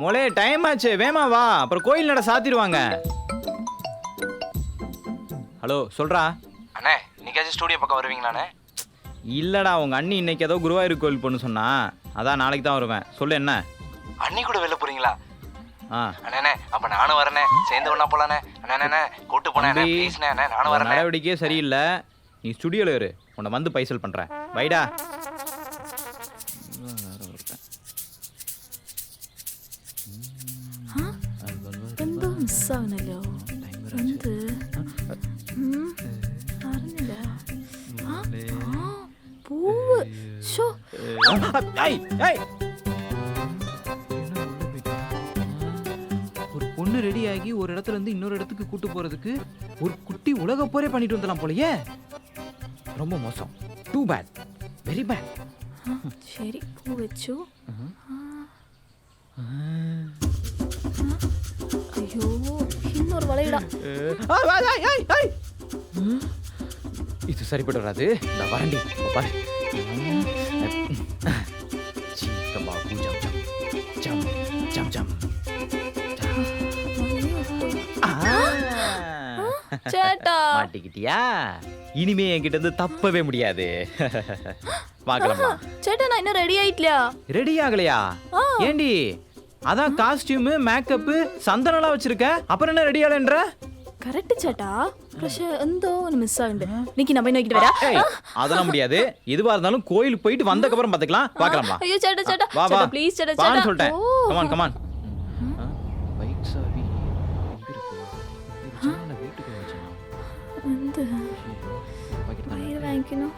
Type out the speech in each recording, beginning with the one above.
மோளே time ஆச்சு. வேமா வா. அப்புறம் கோயில் நட சாத்திடுவாங்க. ஹலோ சொல்றா. அண்ணே இன்னைக்காச்சும் ஸ்டூடியோ பக்கம் வருவீங்களாண்ணே? இல்லடா உங்க அண்ணி இன்னைக்கு ஏதோ குருவாயூர் கோயில் பொண்ணு சொன்னா. அதான் நாளைக்கு தான் வருவேன். சொல்லு என்ன? அண்ணி கூட வெளில போறீங்களா? ஆ. அண்ணே அப்ப நானும் வரேனே சேர்ந்து ஒண்ணா போலானே அண்ணே கூட்டு போனேன் ப்ளீஸ்ண்ணே நானும் வரேன் நடவடிக்கையே சரியில்லை. நீ ஸ்டுடியோல இரு. உன்னை வந்து பைசல் பண்றேன். வைடா എന്തോ മിസ്സാവുന്നല്ലോ എന്ത് ഉം, അറിഞ്ഞില്ല ആ, ആ, പൂവ് ഷോ ஏய், ஏய். ஒரு பொண்ணு ரெடி ஆகி ஒரு இடத்துல இருந்து இன்னொரு இடத்துக்கு கூட்டு போறதுக்கு ஒரு குட்டி உலக போரே பண்ணிட்டு வந்துடலாம் போலயே ரொம்ப மோசம் டூ பேட் வெரி பேட் ആ, ശരി പൂ இன்னொரு வலையடா. இது சரிப்பட்டு வராது. நான் வரண்டி பாரு. இனிமே என்கிட்ட இருந்து தப்பவே முடியாது. பார்க்கலாமா சேட்டா நான் இன்னும் ரெடி ஆயிட்டலையா? ரெடி ஆகலையா? ஏண்டி? அதான் காஸ்டியூமு மேக்கப்பு சந்தனம்லாம் வச்சிருக்க அப்புறம் என்ன ரெடி ஆகலன்ற കറക്റ്റ് ചേട്ടാ പക്ഷെ എന്തോ ഒന്ന് മിസ്സാവുണ്ട് നിക്ക് ഞാൻ പോയി നോക്കിട്ട് വരാം ஏய் அதெல்லாம் முடியாது எதுவா இருந்தாலும் கோயிலுக்கு போயிட்டு வந்ததுக்கு அப்புறம் பாத்துக்கலாம் பார்க்கலாமா ஐயோ சேட்டா சேட்டா வா வா சேட்டா ப்ளீஸ் சேட்டா வான்னு சேட்டா சொல்லிட்டேன் ஓ. கமான் கமான் பைக் சாவி எங்க இருக்கு இது ஜன்னல வீட்டுக்கு வச்சேன் എന്ത് பாக்கெட் தான் വയറ് വാങ്ങിക്കണോ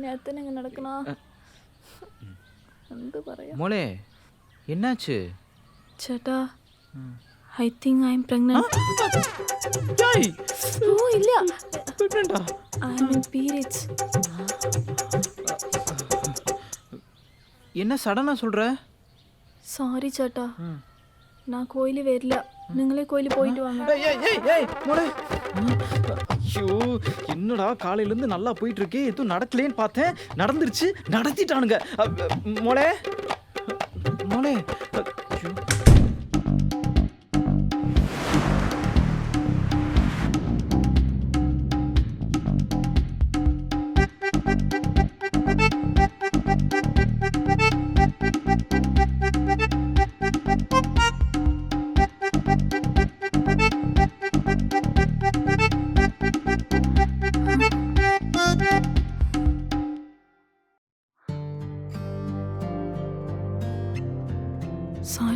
ഈ നേരത്തിന് എങ്ങനെ നടക്കണ എന്ത് പറയാ மோளே என்னாச்சு ചേട്ടാ I think I'm pregnant ஏய் ഓ ഇല്ല pregnant-ஆ? ഐ എം ഇൻ പീരിയഡ്സ് என்ன சடனா சொல்ற സോറി ചേട്ടാ நான் கோயிலு വരില്ല നിങ്ങളെ கோயிலு போயிட்டு வாங்க ஐயோ என்னடா காலையிலேருந்து நல்லா போயிட்டு இருக்கே எதுவும் நடக்கலேன்னு பார்த்தேன். நடந்துருச்சு நடத்திட்டானுங்க. மோளே. மோளே.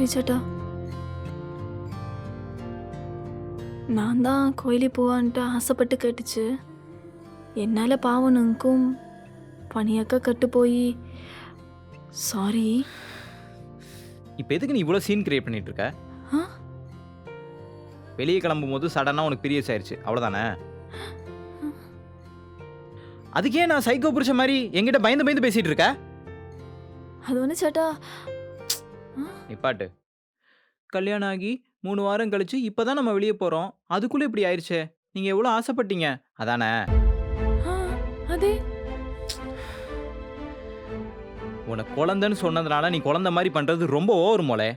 ஐயோ. சாரி சேட்டா நான் தான் கோயிலுக்கு போவான்ட்டு ஆசைப்பட்டு கேட்டுச்சு. என்னால் பாவம் நிற்கும் பனியக்க கட்டு போய். சாரி இப்போ எதுக்கு நீ இவ்வளோ சீன் கிரியேட் பண்ணிட்டு இருக்க வெளியே கிளம்பும் போது சடனாக உனக்கு பீரியட்ஸ் ஆயிடுச்சு அவ்வளோதானே அதுக்கே நான் சைக்கோ புருஷ மாதிரி என்கிட்ட பயந்து பயந்து பேசிட்டு இருக்க அது ஒன்று சேட்டா. நிப்பாட்டு கல்யாணம் ஆகி மூணு வாரம் கழிச்சு இப்பதான் நம்ம வெளியே போறோம். அதுக்குள்ள இப்படி ஆயிடுச்சே நீங்க எவ்வளவு ஆசைப்பட்டீங்க? அதானே. அதே? உனக்கு குழந்தைன்னு சொன்னதுனால நீ குழந்தை மாதிரி பண்றது ரொம்ப ஓவர் மோளே.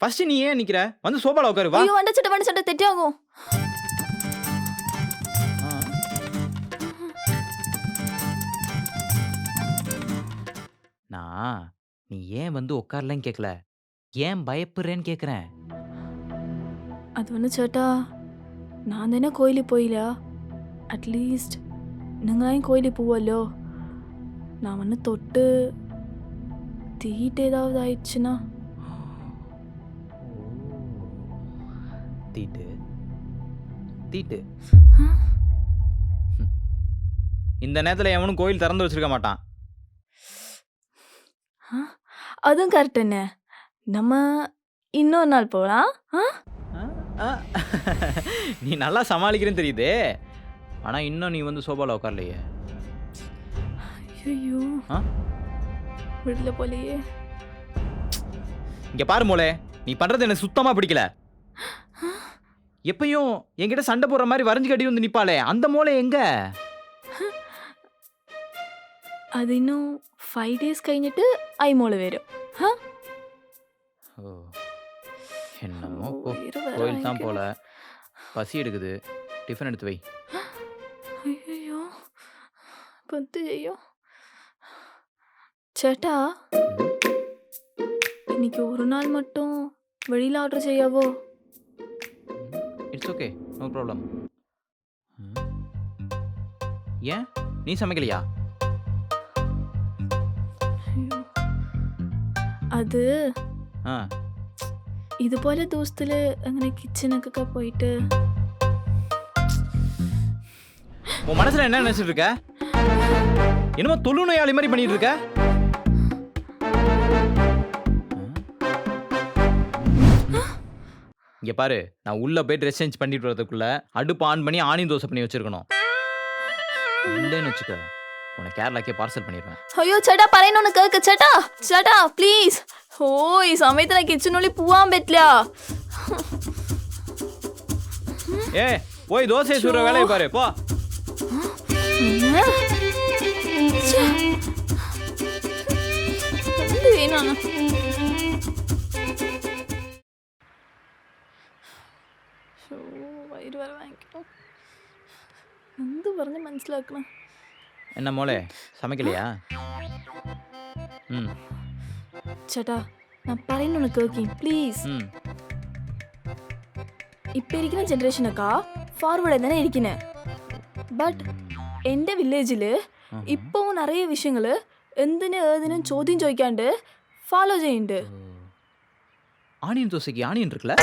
ஃபர்ஸ்ட் நீ ஏன் நிக்கிற? வந்து சோபால உட்காரு வா. ஐயோ வேண்டாம் சேட்டா வேண்டாம் சேட்டா தெட்டியாகும். நான் நீ ஏன் வந்து உட்காரலன்னு கேட்கல ஏன் பயப்படுறேன்னு கேட்குறேன் அது ஒன்று சேட்டா. நான் தானே கோயிலுக்கு போயில. அட்லீஸ்ட் நீங்களாயும் கோயிலுக்கு போவല്ലോ நான் வந்து தொட்டு தீட்டு ஏதாவது ஆயிடுச்சுன்னா? தீட்டு. தீட்டு. இந்த நேரத்தில் எவனும் கோயில் திறந்து வச்சிருக்க மாட்டான். அதுவும் கரெக்ட் என்ன நம்ம இன்னொரு நாள் போகலாம் ஆ? ஆ, ஆ. நீ நல்லா சமாளிக்கிறேன்னு தெரியுது. ஆனா இன்னும் நீ வந்து சோபால உட்காரலையே ஐயோ ஆ? விடல போலையே. இங்க பாரு மோளே நீ பண்றது எனக்கு சுத்தமா பிடிக்கல. எப்பயும் என்கிட்ட சண்டை போடுற மாதிரி வரைஞ்சு கட்டி வந்து நிப்பாளே. அந்த மோளை எங்க? അതിനു ഫൈവ് ഡേയ്സ് കഴിഞ്ഞിട്ട് ഐമോള് വരും ഹാ ஓ என்னமோ போ വയറ് വേറെ கோயில் தான் ഭയങ്കര- போல பசி எடுக்குது டிஃபன் எடுத்து வை അയ്യോ ഇപ്പൊ എന്ത് ചെയ്യോ ചേട്ടാ இன்னைக்கு ஒரு நாள் மட்டும் வெளியில ஆர்டர் செய்யாவோ இட்ஸ் ஓகே நோ ப்ராப்ளம் ஏன் நீ சமைக்கலையா അത് ஆ ഇതുപോലെ ദിവസത്തില് അങ്ങനെ കിച്ചണൊക്കെ പോയിട്ട് உன் மனசுல என்ன நினைச்சிட்டு இருக்க என்னமோ தொழு நோயாளி மாதிரி பண்ணிட்டு இருக்க இங்க பாரு நான் உள்ள போய் ட்ரெஸ் சேஞ்ச் பண்ணிட்டு வரதுக்குள்ள அடுப்பு ஆன் பண்ணி ஆனியன் தோசை பண்ணி வச்சிருக்கணும் இல்லைன்னு வச்சுக்க உன்னை கேரளாக்கே பார்சல் பண்ணிடுவேன் അയ്യോ ചേട്ടാ പറയുന്നൊന്ന് കേക്ക് ചേട്ടാ ചേട്ടാ പ്ലീസ് ഓ ഈ സമയത്ത് ഞാൻ കിച്ചണുള്ളിൽ പോവാൻ പറ്റില്ല ஏ போய் தோசை சுடுற வேலையை பாரு போ ഛെ. എന്ത് ചെയ്യാനാണ് ശോ, വയറ് വരെ ഭയങ്കര എന്ത് പറഞ്ഞ് മനസ്സിലാക്കണം என்ன மோளே சமைக்கலையா ம் ചേട്ടാ ഞാൻ പറയുന്നൊന്ന് കേക്കി പ്ലീസ് ம் ഇപ്പൊ ഇരിക്കുന്ന ജനറേഷനൊക്കെ ഫോർവേഡ് തന്നെ ഇരിക്കുന്നത് ബട്ട് എൻ്റെ വില്ലേജിൽ ம்ஹும். ഇപ്പവും നിറയെ വിഷയങ്ങൾ എന്തിനും ഏതിനും ചോദ്യം ചോദിക്കാണ്ട് ഫോളോ ചെയ്യുന്നുണ്ട് ஆனியன் தோசைக்கு ஆனியன் இருக்குல்ல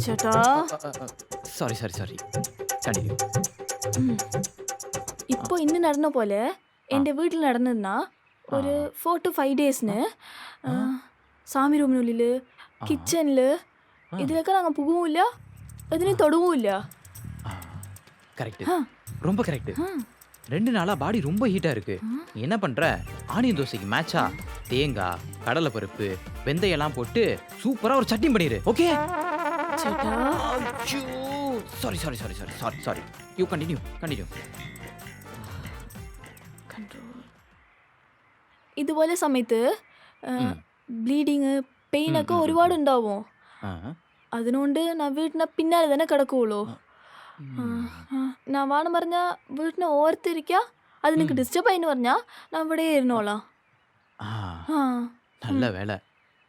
ചേട്ടാ சாரி சாரி சாரி கண்டினியூ ഇപ്പോൾ ഇന്ന് നടന്ന പോലെ എൻ്റെ വീട്ടിൽ നടന്നിരുന്ന ഒരു ഫോർ ടു ഫൈവ് ഡേയ്സിന് സ്വാമി റൂമിനുള്ളിൽ കിച്ചണിൽ ഇതിലൊക്കെ ഞങ്ങൾ പോകുമില്ല അതിന് തൊടുവുമില്ല கரெக்ட் ஆ. ரொம்ப கரெக்ட் ரெண்டு நாளா பாடி ரொம்ப ஹீட்டா இருக்கு நீ என்ன பண்ற ஆனியன் தோசைக்கு மேட்சா தேங்காய் கடலை பருப்பு வெந்தயம்லாம் போட்டு சூப்பரா ஒரு சட்னி பண்ணிடு ஓகே ചേട്ടാ sorry sorry sorry sorry sorry sorry you continue continue control ഇതുപോലെ സമയത്ത് ബ്ലീഡിങ് പെയിൻ ഒക്കെ ഒരുപാട് ഉണ്ടാവുമോ അതിനോണ്ട് ഞാൻ വീട്ടിനെ പിന്നാലെ തന്നെ കിടക്കുള്ളൂ ഞാൻ വേണം പറഞ്ഞ വീട്ടിനെ ഓർത്തിരിക്കുക അത് നിനക്ക് ഡിസ്റ്റർബ് ആയിന്ന് പറഞ്ഞാ ഞാൻ ഇവിടെ ഇരുന്നോളാം നല്ല വേള.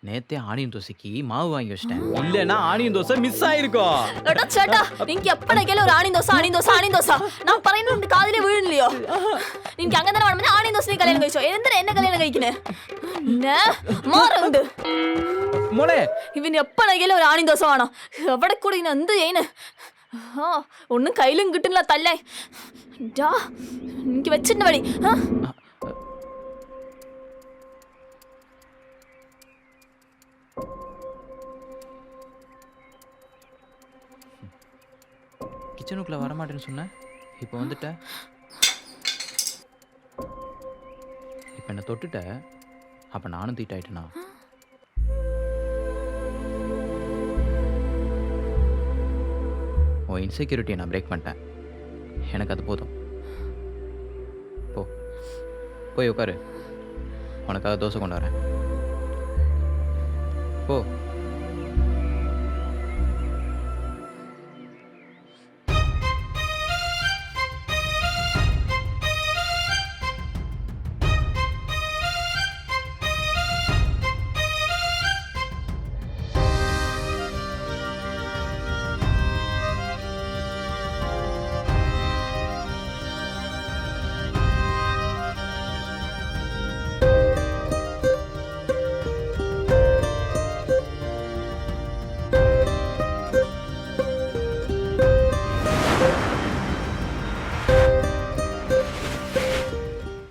நேத்தே ஆனியன் தோசைக்கு மாவு வாங்கி வச்சிட்டேன் இல்லைன்னா ஆனியன் தோசை மிஸ் ஆயிருக்கும் എടാ ചേട്ടാ നിനക്ക് എപ്പോഴേക്കാലും ഒരു ആണിൻ ദോശ ആണിൻ ദോശ ആണിൻ ദോശ ഞാൻ പറയുന്നുണ്ട് കാതിലെ വീഴില്ലയോ നിനക്ക് അങ്ങനെ തന്നെ വേണം ആണിൻ ദോശ നീ കല്യാണം കഴിച്ചോ എന്തിനാ എന്നെ കല്യാണം കഴിക്കണേ പിന്നെ മാറുണ്ട് മോളെ ഇവന് എപ്പോഴെങ്കിലും ഒരു ആണിൻ ദിവസം വേണം എവിടെ കൂടി ഇനി എന്ത് ചെയ്യുന്നു ആ ഒന്നും കയ്യിലും കിട്ടുന്നില്ല തല്ലേ ഡാ, എനിക്ക് വെച്ചിട്ട് വഴി ആ கிச்சனுக்குள்ளே வரமாட்டேன்னு சொன்னேன் இப்போ வந்துட்ட. இப்போ என்னை தொட்டுட்ட. அப்போ நானும் தீட்டாயிட்டேனா? உன் இன்செக்யூரிட்டியை நான் பிரேக் பண்ணிட்டேன். எனக்கு அது போதும். போ. போய் உட்காரு உனக்காக தோசை கொண்டு வரேன். போ.